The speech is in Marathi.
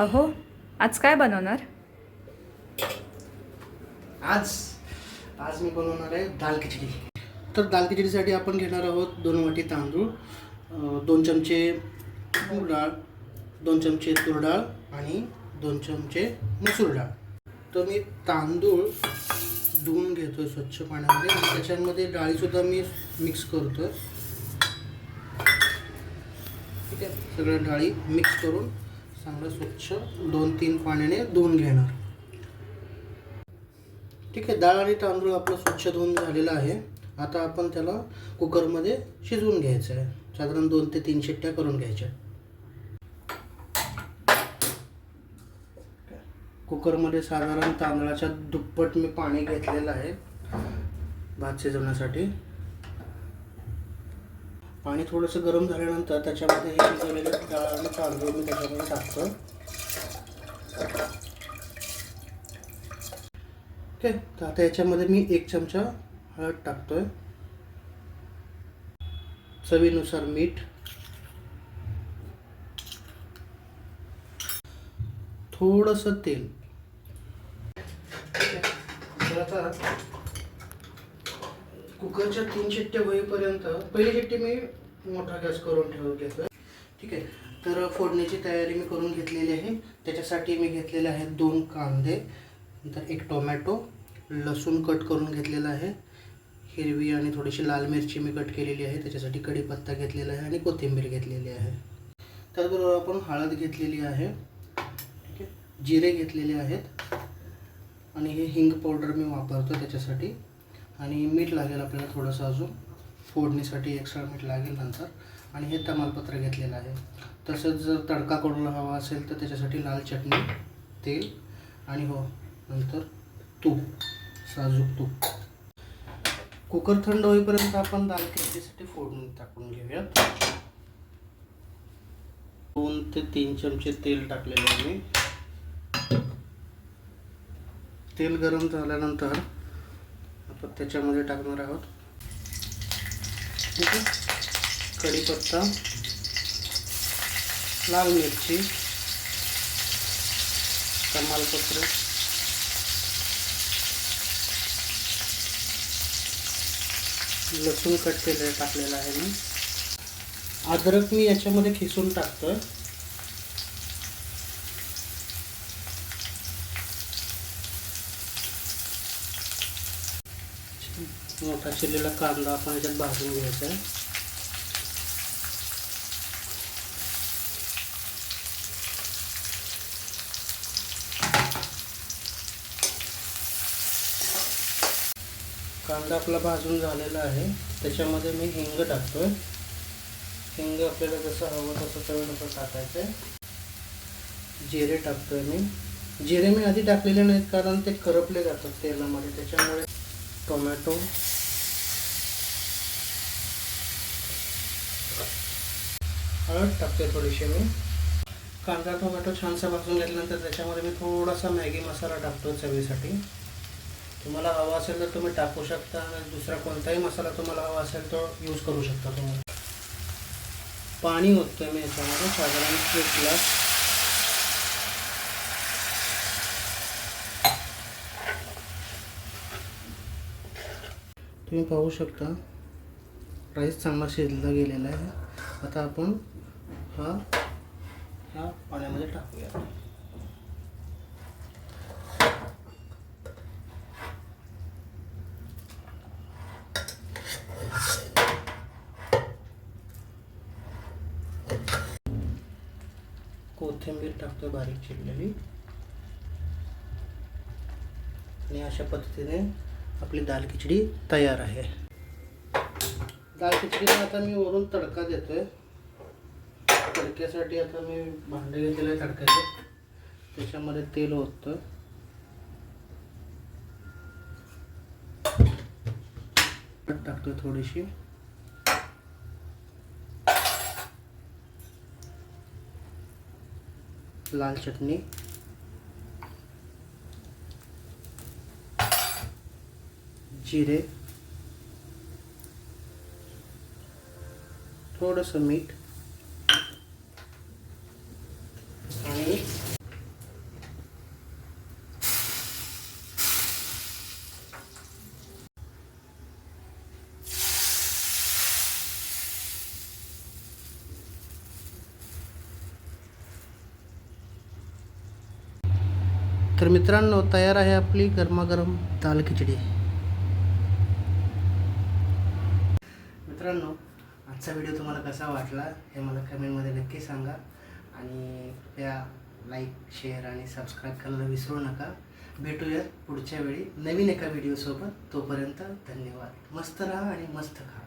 अहो आज काय बनवणार? आज आज मी बनवणार आहे दाल खिचडी. तर दाल खिचडीसाठी आपण घेणार आहोत दोन वाटी तांदूळ दोन चमचे मूग डाळ दोन चमचे तूर डाळ आणि दोन चमचे मसूर डाळ. तर मी तांदूळ धुवून घेतो स्वच्छ पाण्यामध्ये. आणि त्याच्यामध्ये डाळीसुद्धा मी मिक्स करतो ठीक आहे? सगळ्या डाळी मिक्स करून चांगलं स्वच्छ दोन तीन पाण्याने धुवून घेणार. ठीक आहे डाळ आणि तांदूळ आपलं स्वच्छ धुवून झालेला आहे. आता आपण त्याला कुकरमध्ये शिजवून घ्यायचं आहे. साधारण दोन ते तीन शिट्ट्या करून घ्यायच्या कुकरमध्ये साधारण तांदळाच्या दुप्पट मी पाणी घेतलेलं आहे. भात शिजवण्यासाठी. पाणी थोडंसं गरम झाल्यानंतर त्याच्यामध्ये हे शिजवलेलं डाळ आणि तांदूळ मी त्याच्यामध्ये टाकतो. ओके तर आता याच्यामध्ये मी एक चमचा हळद टाकतोय. चवीनुसार मीठ. थोडंसं तेल. तर आता कुकरच्या तीन शिट्ट्या होईपर्यंत पहिली शिट्टी मी मोठा गॅस करून ठेवून घेतोय. ठीक आहे. तर फोडणीची तयारी मी करून घेतलेली आहे. त्याच्यासाठी मी घेतलेले आहेत दोन कांदे नंतर एक टोमॅटो लसूण कट करून घेतलेला आहे. हिरवी आणि थोडीशी लाल मिरची मी कट केलेली आहे. त्याच्यासाठी कढीपत्ता घेतलेला आहे आणि कोथिंबीर घेतलेली आहे. त्याचबरोबर आपण हळद घेतलेली आहे. ठीक आहे. जिरे घेतलेले आहेत. आणि हे हिंग पावडर मी वापरतो त्याच्यासाठी. आणि मीठ लागेल आपल्याला थोडंसं अजून. फोडणीसाठी एक्स्ट्रा मीठ लागेल नंतर. आणि हे तमालपत्र घेतलेलं आहे. तसंच जर तडका करून हवा असेल तर त्याच्यासाठी लाल चटणी तेल आणि हो नंतर तूप साजूक तूप. कुकर थंड होईपर्यंत आपण दाल खिचडीसाठी फोडणी टाकून घेऊयात. दोन ते तीन चमचे तेल टाकलेले आहे मी. तेल गरम झाल्यानंतर त्याच्यामध्ये टाकणार आहोत. ठीक आहे. कढीपत्ता लाल मिरची तमालपत्र लसूण कट केलेलं टाकलेलं आहे मी. अद्रक मी याच्यामध्ये खिसून टाकतोय. मोठा चिरलेला कांदा आपण याच्यात भाजून घ्यायचा आहे. कांदा आपला भाजून झालेला आहे. त्याच्यामध्ये मी हिंग टाकतोय. हिंग आपल्याला जसं हवं तसं चवीनुसार टाकायचं आहे. जिरे टाकतोय मी. जिरे मी आधी टाकलेले नाहीत कारण ते करपले जातात तेलामध्ये. त्याच्यामुळे टोमॅटो. हळद टाकते थोडीशी मी. कांदा टोमॅटो छानसा भाजून घेतल्यानंतर त्याच्यामध्ये मी थोडासा मॅगी मसाला टाकतो चवीसाठी. तुम्हाला हवा असेल तर तुम्ही टाकू शकता आणि दुसरा कोणताही मसाला तुम्हाला हवा असेल तो यूज करू शकता तुम्ही. पाणी ओततोय मी याच्यामध्ये साधारण एक ग्लास. तुम्ही पाहू शकता राईस चांगला शिजला गेलेला आहे. आता आपण हा ह्या पाण्यामध्ये टाकूया. कोथिंबीर टाकतो बारीक चिरलेली. आणि अशा पद्धतीने आपली दाल खिचडी तयार आहे. दाल खिचडीला आता मी वरून तडका देतोय. तडक्यासाठी आता मी भांडे घेतलेलं आहे तडक्याचं. त्याच्यामध्ये तेल ओततं टाकतोय थोडीशी. लाल चटणी. जिरे थोडंसं मीठ आणि तर मित्रांनो तयार आहे आपली गरमागरम दाल खिचडी. मित्रांनो आजचा व्हिडिओ तुम्हाला कसा वाटला हे मला कमेंटमध्ये नक्की सांगा. आणि कृपया लाईक शेअर आणि सबस्क्राईब करायला विसरू नका. भेटूयात पुढच्या वेळी नवीन एका व्हिडिओसोबत तोपर्यंत धन्यवाद. मस्त राहा आणि मस्त खा.